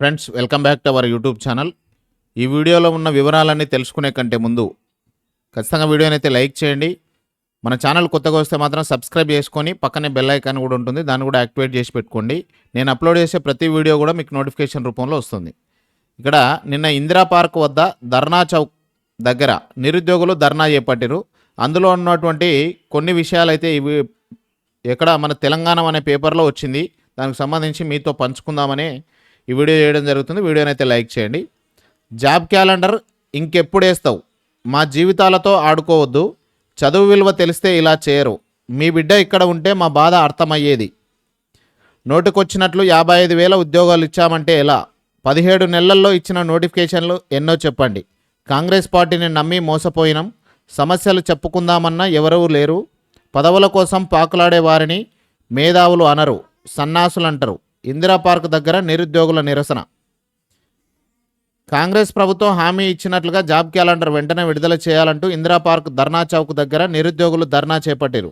Friends welcome back to our YouTube channel ఈ వీడియోలో ఉన్న వివరాలన్నీ తెలుసుకునే కంటే ముందు ఖచ్చితంగా వీడియోని అయితే లైక్ చేయండి. మన ఛానల్ కొత్తగా వస్తే మాత్రం సబ్స్క్రైబ్ చేసుకొని పక్కనే బెల్ ఐకాన్ కూడా ఉంటుంది. దాన్ని కూడా యాక్టివేట్ చేసి పెట్టుకోండి. నేను అప్లోడ్ చేసే ప్రతి వీడియో కూడా మీకు నోటిఫికేషన్ రూపంలో వస్తుంది. ఇక్కడ నిన్న ఇందిరా పార్క్ వద్ద ధర్నా చౌక్ దగ్గర నిరుద్యోగులు ధర్నా చేపట్టారు అందులో ఉన్నటువంటి కొన్ని విషయాలు అయితే ఇవి ఎక్కడ మన తెలంగాణ అనే పేపర్లో వచ్చింది. దానికి సంబంధించి మీతో పంచుకుందామని ఈ వీడియో చేయడం జరుగుతుంది. వీడియోని అయితే లైక్ చేయండి. జాబ్ క్యాలెండర్ ఇంకెప్పుడు వేస్తావు? మా జీవితాలతో ఆడుకోవద్దు. చదువు విలువ తెలిస్తే ఇలా చేయరు. మీ బిడ్డ ఇక్కడ ఉంటే మా బాధ అర్థమయ్యేది. నోటికొచ్చినట్లు యాభై ఐదు వేల ఉద్యోగాలు ఇచ్చామంటే ఎలా? పదిహేడు నెలల్లో ఇచ్చిన నోటిఫికేషన్లు ఎన్నో చెప్పండి. కాంగ్రెస్ పార్టీని నమ్మి మోసపోయినాం. సమస్యలు చెప్పుకుందామన్నా ఎవరూ లేరు. పదవుల కోసం పాకులాడే వారిని మేధావులు అనరు. సన్నాసులు అంటారు ఇందిరా పార్క్ దగ్గర నిరుద్యోగుల నిరసన. కాంగ్రెస్ ప్రభుత్వం హామీ ఇచ్చినట్లుగా జాబ్ క్యాలెండర్ వెంటనే విడుదల చేయాలంటూ ఇందిరా పార్క్ ధర్నా చౌక్ దగ్గర నిరుద్యోగులు ధర్నా చేపట్టారు.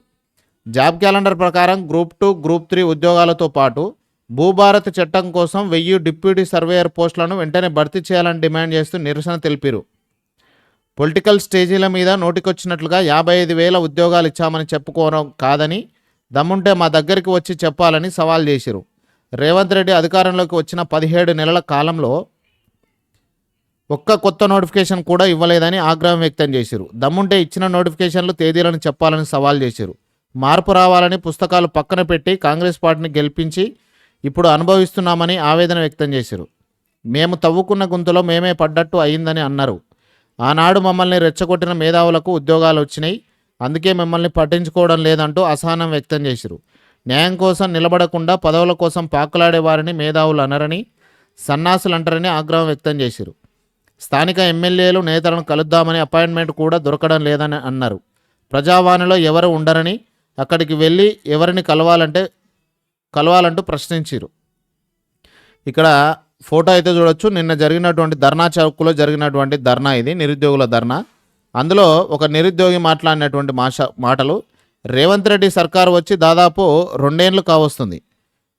జాబ్ క్యాలెండర్ ప్రకారం గ్రూప్ టూ గ్రూప్ త్రీ ఉద్యోగాలతో పాటు భూభారత్ చట్టం కోసం వెయ్యి డిప్యూటీ సర్వేయర్ పోస్టులను వెంటనే భర్తీ చేయాలని డిమాండ్ చేస్తూ నిరసన తెలిపారు. పొలిటికల్ స్టేజీల మీద నోటికొచ్చినట్లుగా యాభై ఐదు వేల ఉద్యోగాలు ఇచ్చామని చెప్పుకోవడం కాదని దమ్ముంటే మా దగ్గరికి వచ్చి చెప్పాలని సవాల్ చేశారు రేవంత్ రెడ్డి అధికారంలోకి వచ్చిన పదిహేడు నెలల కాలంలో ఒక్క కొత్త నోటిఫికేషన్ కూడా ఇవ్వలేదని ఆగ్రహం వ్యక్తం చేశారు. దమ్ముంటే ఇచ్చిన నోటిఫికేషన్లు తేదీలను చెప్పాలని సవాల్ చేశారు. మార్పు రావాలని పుస్తకాలు పక్కన పెట్టి కాంగ్రెస్ పార్టీని గెలిపించి ఇప్పుడు అనుభవిస్తున్నామని ఆవేదన వ్యక్తం చేశారు. మేము తవ్వుకున్న గుంతలో మేమే పడ్డట్టు అయిందని అన్నారు. ఆనాడు మమ్మల్ని రెచ్చగొట్టిన మేధావులకు ఉద్యోగాలు వచ్చినాయి. అందుకే మిమ్మల్ని పట్టించుకోవడం లేదంటూ అసహనం వ్యక్తం చేశారు. న్యాయం కోసం నిలబడకుండా పదవుల కోసం పాకులాడే వారిని మేధావులు అనరని సన్నాసులు అంటారని ఆగ్రహం వ్యక్తం చేశారు స్థానిక ఎమ్మెల్యేలు నేతలను కలుద్దామని అపాయింట్మెంట్ కూడా దొరకడం లేదని అన్నారు. ప్రజావాణిలో ఎవరు ఉండరని అక్కడికి వెళ్ళి ఎవరిని కలవాలంటే కలవాలంటూ ప్రశ్నించారు. ఇక్కడ ఫోటో అయితే చూడొచ్చు. నిన్న జరిగినటువంటి ధర్నా చౌక్లో జరిగినటువంటి ధర్నా ఇది నిరుద్యోగుల ధర్నా. అందులో ఒక నిరుద్యోగి మాట్లాడినటువంటి మాష మాటలు రేవంత్ రెడ్డి సర్కారు వచ్చి దాదాపు రెండేండ్లు కావస్తుంది.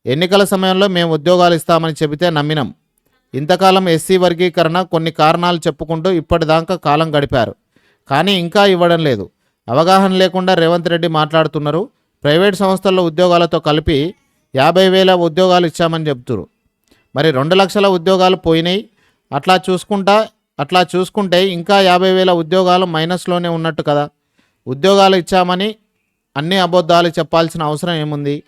ఎన్నికల సమయంలో మేము ఉద్యోగాలు ఇస్తామని చెబితే నమ్మినాం. ఇంతకాలం ఎస్సీ వర్గీకరణ కొన్ని కారణాలు చెప్పుకుంటూ ఇప్పటిదాకా కాలం గడిపారు. కానీ ఇంకా ఇవ్వడం లేదు. అవగాహన లేకుండా రేవంత్ రెడ్డి మాట్లాడుతున్నారు. ప్రైవేట్ సంస్థల్లో ఉద్యోగాలతో కలిపి యాభై వేల ఉద్యోగాలు ఇచ్చామని చెప్తున్నారు మరి రెండు లక్షల ఉద్యోగాలు పోయినాయి. అట్లా చూసుకుంటా అట్లా చూసుకుంటే ఇంకా యాభై వేల ఉద్యోగాలు మైనస్లోనే ఉన్నట్టు కదా. ఉద్యోగాలు ఇచ్చామని అన్ని అబద్ధాలు చెప్పాల్సిన అవసరం ఏముంది?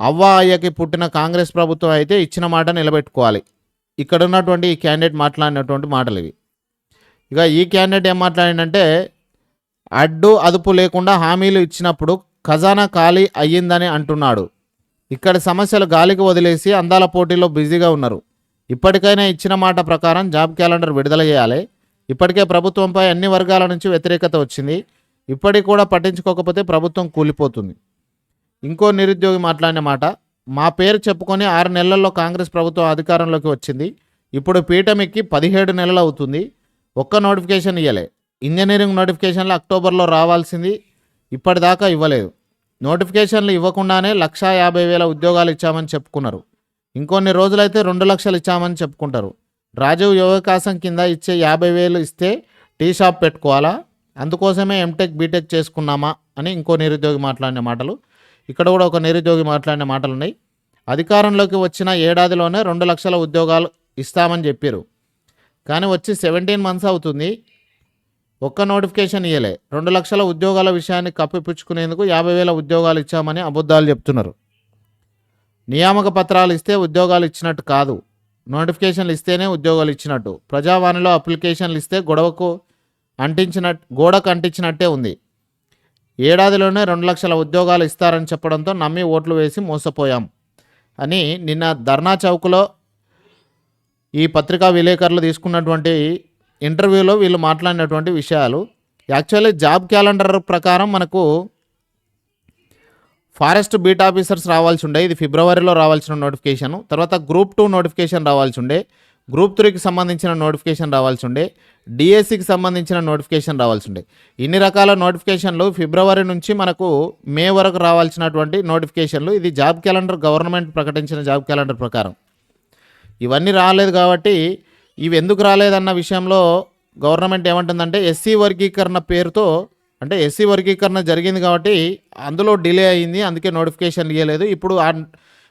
అవ్వ అయ్యకి పుట్టిన కాంగ్రెస్ ప్రభుత్వం అయితే ఇచ్చిన మాట నిలబెట్టుకోవాలి. ఇక్కడ ఉన్నటువంటి ఈ క్యాండిడేట్ మాట్లాడినటువంటి మాటలు ఇవి. ఇక ఈ క్యాండిడేట్ ఏం మాట్లాడిందంటే అడ్డు అదుపు లేకుండా హామీలు ఇచ్చినప్పుడు ఖజానా ఖాళీ అయ్యిందని అంటున్నాడు. ఇక్కడ సమస్యలు గాలికి వదిలేసి అందాల పోటీలో బిజీగా ఉన్నారు. ఇప్పటికైనా ఇచ్చిన మాట ప్రకారం జాబ్ క్యాలెండర్ విడుదల చేయాలి. ఇప్పటికే ప్రభుత్వంపై అన్ని వర్గాల నుంచి వ్యతిరేకత వచ్చింది. ఇప్పటికి కూడా పట్టించుకోకపోతే ప్రభుత్వం కూలిపోతుంది. ఇంకో నిరుద్యోగి మాట్లాడిన మాట మా పేరు చెప్పుకొని ఆరు నెలల్లో కాంగ్రెస్ ప్రభుత్వం అధికారంలోకి వచ్చింది. ఇప్పుడు పీఠం ఎక్కి పదిహేడు నెలలు అవుతుంది. ఒక్క నోటిఫికేషన్ ఇవ్వలే ఇంజనీరింగ్ నోటిఫికేషన్లు అక్టోబర్లో రావాల్సింది. ఇప్పటిదాకా ఇవ్వలేదు. నోటిఫికేషన్లు ఇవ్వకుండానే లక్షా యాభై వేల ఉద్యోగాలు ఇచ్చామని చెప్పుకున్నారు. ఇంకొన్ని రోజులైతే రెండు లక్షలు ఇచ్చామని చెప్పుకుంటారు. రాజీవ్ యువకాశం కింద ఇచ్చే యాభై వేలు ఇస్తే టీ షాప్ పెట్టుకోవాలా? అందుకోసమే ఎంటెక్ బీటెక్ చేసుకున్నామా అని ఇంకో నిరుద్యోగి మాట్లాడిన మాటలు. ఇక్కడ కూడా ఒక నిరుద్యోగి మాట్లాడిన మాటలు ఉన్నాయి అధికారంలోకి వచ్చిన ఏడాదిలోనే రెండు లక్షల ఉద్యోగాలు ఇస్తామని చెప్పారు కానీ వచ్చి సెవెంటీన్ మంత్స్ అవుతుంది. ఒక్క నోటిఫికేషన్ ఇవ్వలే రెండు లక్షల ఉద్యోగాల విషయాన్ని కప్పిపుచ్చుకునేందుకు యాభై వేల ఉద్యోగాలు ఇచ్చామని అబద్ధాలు చెప్తున్నారు. నియామక పత్రాలు ఇస్తే ఉద్యోగాలు ఇచ్చినట్టు కాదు. నోటిఫికేషన్లు ఇస్తేనే ఉద్యోగాలు ఇచ్చినట్టు. ప్రజావాణిలో అప్లికేషన్లు ఇస్తే గొడవకు అంటించినట్ గోడకు అంటించినట్టే ఉంది. ఏడాదిలోనే రెండు లక్షల ఉద్యోగాలు ఇస్తారని చెప్పడంతో నమ్మి ఓట్లు వేసి మోసపోయాం. అని నిన్న ధర్నా చౌక్లో ఈ పత్రికా విలేకరులు తీసుకున్నటువంటి ఇంటర్వ్యూలో వీళ్ళు మాట్లాడినటువంటి విషయాలు. యాక్చువల్లీ జాబ్ క్యాలెండర్ ప్రకారం మనకు ఫారెస్ట్ బీట్ ఆఫీసర్స్ రావాల్సి ఉండే ఇది ఫిబ్రవరిలో రావాల్సిన నోటిఫికేషన్. తర్వాత గ్రూప్ టూ నోటిఫికేషన్ రావాల్సి ఉండే గ్రూప్ త్రీకి సంబంధించిన నోటిఫికేషన్ రావాల్సి ఉండే డిఎస్సికి సంబంధించిన నోటిఫికేషన్ రావాల్సి ఉండే ఇన్ని రకాల నోటిఫికేషన్లు ఫిబ్రవరి నుంచి మనకు మే వరకు రావాల్సినటువంటి నోటిఫికేషన్లు ఇది జాబ్ క్యాలెండర్ గవర్నమెంట్ ప్రకటించిన జాబ్ క్యాలెండర్ ప్రకారం. ఇవన్నీ రాలేదు కాబట్టి ఇవి ఎందుకు రాలేదన్న విషయంలో గవర్నమెంట్ ఏమంటుందంటే ఎస్సీ వర్గీకరణ పేరుతో అంటే ఎస్సీ వర్గీకరణ జరిగింది కాబట్టి అందులో డిలే అయింది అందుకే నోటిఫికేషన్ ఇవ్వలేదు ఇప్పుడు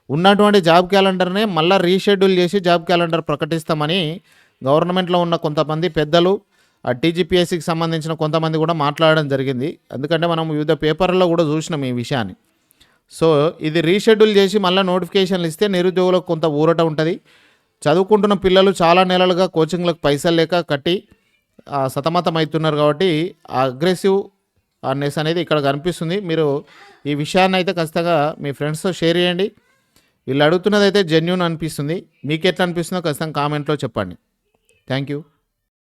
ఉన్నటువంటి జాబ్ క్యాలెండర్నే మళ్ళీ రీషెడ్యూల్ చేసి జాబ్ క్యాలెండర్ ప్రకటిస్తామని గవర్నమెంట్లో ఉన్న కొంతమంది పెద్దలు ఆ టీజీపీఎస్సికి సంబంధించిన కొంతమంది కూడా మాట్లాడడం జరిగింది. ఎందుకంటే మనం వివిధ పేపర్లలో కూడా చూసినాం ఈ విషయాన్ని. సో ఇది రీషెడ్యూల్ చేసి మళ్ళీ నోటిఫికేషన్లు ఇస్తే నిరుద్యోగులకు కొంత ఊరట ఉంటుంది. చదువుకుంటున్న పిల్లలు చాలా నెలలుగా కోచింగ్లకు పైసలు లేక కట్టి సతమతమవుతున్నారు సతమతం అవుతున్నారు కాబట్టి అగ్రెసివ్ అన్నెస్ అనేది ఇక్కడ కనిపిస్తుంది. మీరు ఈ విషయాన్ని అయితే ఖచ్చితంగా మీ ఫ్రెండ్స్తో షేర్ చేయండి. వీళ్ళు అడుగుతున్నది అయితే జెన్యున్ అనిపిస్తుంది. మీకు ఎట్లా అనిపిస్తుందో ఖచ్చితంగా కామెంట్లో చెప్పండి. Thank you.